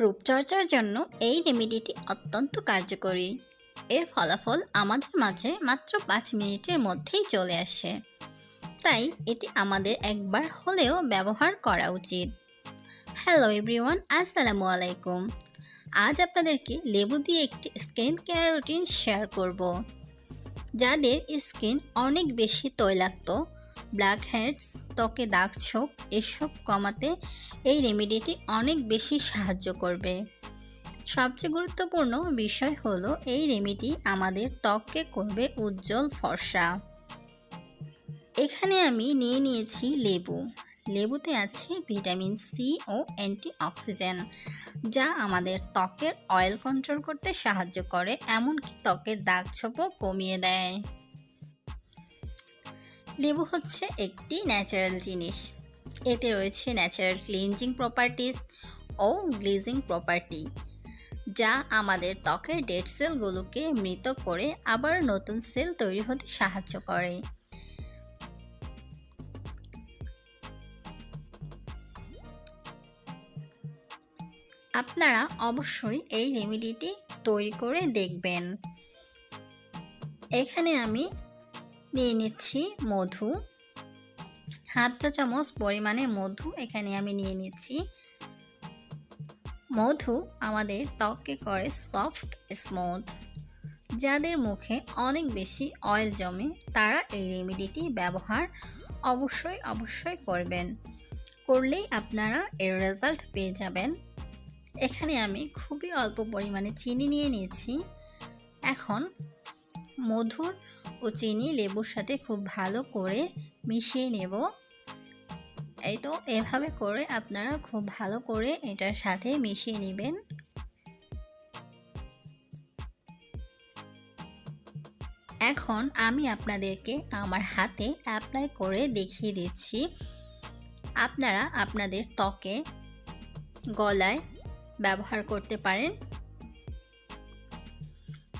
রূপচর্চার জন্য এই রেমেডিটি অত্যন্ত কার্যকরী। এর ফলাফল আমাদের মাঝে মাত্র পাঁচ মিনিটের মধ্যেই চলে আসে। তাই এটি আমাদের একবার হলেও ব্যবহার করা উচিত। হ্যালো এভরিওয়ান, আসসালামু আলাইকুম। আজ আপনাদেরকে লেবু দিয়ে একটি স্কিন কেয়ার রুটিন শেয়ার করব। যাদের স্কিন অনেক বেশি তৈলাক্ত ব্ল্যাক হেডস ত্বকে দাগ ছোপ, এসব কমাতে এই রেমেডিটি অনেক বেশি সাহায্য করবে। সবচেয়ে গুরুত্বপূর্ণ বিষয় হলো এই রেমেডি আমাদের ত্বককে করবে উজ্জ্বল ফর্সা। এখানে আমি নিয়ে নিয়েছি লেবু। লেবুতে আছে ভিটামিন সি ও অ্যান্টিঅক্সিডেন্ট, যা আমাদের ত্বকের অয়েল কন্ট্রোল করতে সাহায্য করে, এমনকি ত্বকের দাগ ছোপও কমিয়ে দেয়। লেবু হচ্ছে একটি ন্যাচারাল জিনিস। এতে রয়েছে ন্যাচারাল ক্লিনজিং প্রপার্টিজ ও গ্লিজিং প্রপার্টি যা আমাদের ত্বকের ডেড সেলগুলোকে মৃত করে আবার নতুন সেল তৈরি হতে সাহায্য করে। আপনারা অবশ্যই এই রেমেডিটি তৈরি করে দেখবেন। এখানে আমি নিয়ে নিচ্ছি মধু। হাফ চা চামচ পরিমাণে মধু এখানে আমি নিয়ে নিচ্ছি। মধু আমাদের ত্বককে করে সফট স্মুথ যাদের মুখে অনেক বেশি অয়েল জমে, তারা এই রেমেডিটি ব্যবহার অবশ্যই অবশ্যই করবেন। করলেই আপনারা এর রেজাল্ট পেয়ে যাবেন। এখানে আমি খুবই অল্প পরিমাণে চিনি নিয়ে নিয়েছি। এখন মধুর ও চিনি লেবুর সাথে খুব ভালো করে মিশিয়ে নেব। এই তো এভাবে করে আপনারা খুব ভালো করে এটার সাথে মিশিয়ে নেবেন। এখন আমি আপনাদেরকে আমার হাতে অ্যাপ্লাই করে দেখিয়ে দিচ্ছি। আপনারা আপনাদের ত্বকে গলায় ব্যবহার করতে পারেন।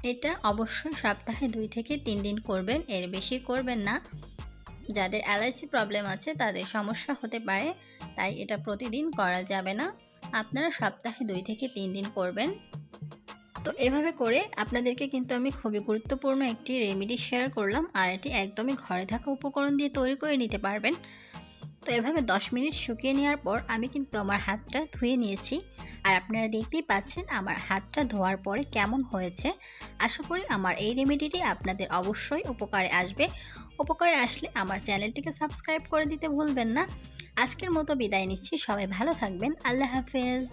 এটা অবশ্যই সপ্তাহে দুই থেকে তিন দিন করবেন, এর বেশি করবেন না। যাদের অ্যালার্জি প্রবলেম আছে, তাদের সমস্যা হতে পারে, তাই এটা প্রতিদিন করা যাবে না। আপনারা সপ্তাহে দুই থেকে তিন দিন করবেন। তো এভাবে করে আপনাদেরকে কিন্তু আমি খুবই গুরুত্বপূর্ণ একটি রেমেডি শেয়ার করলাম, আর এটি একদমই ঘরে থাকা উপকরণ দিয়ে তৈরি করে নিতে পারবেন। তো এভাবে 10 মিনিট শুকিয়ে নেওয়ার পর আমি কিন্তু আমার হাতটা ধুয়ে নিয়েছি। আর আপনারা দেখতেই পাচ্ছেন আমার হাতটা ধোয়ার পরে কেমন হয়েছে। আশা করি আমার এই রেমেডিটি আপনাদের অবশ্যই উপকারে আসবে। উপকারে আসলে আমার চ্যানেলটিকে সাবস্ক্রাইব করে দিতে ভুলবেন না। আজকের মতো বিদায় নিচ্ছি। সবাই ভালো থাকবেন। আল্লাহ হাফেজ।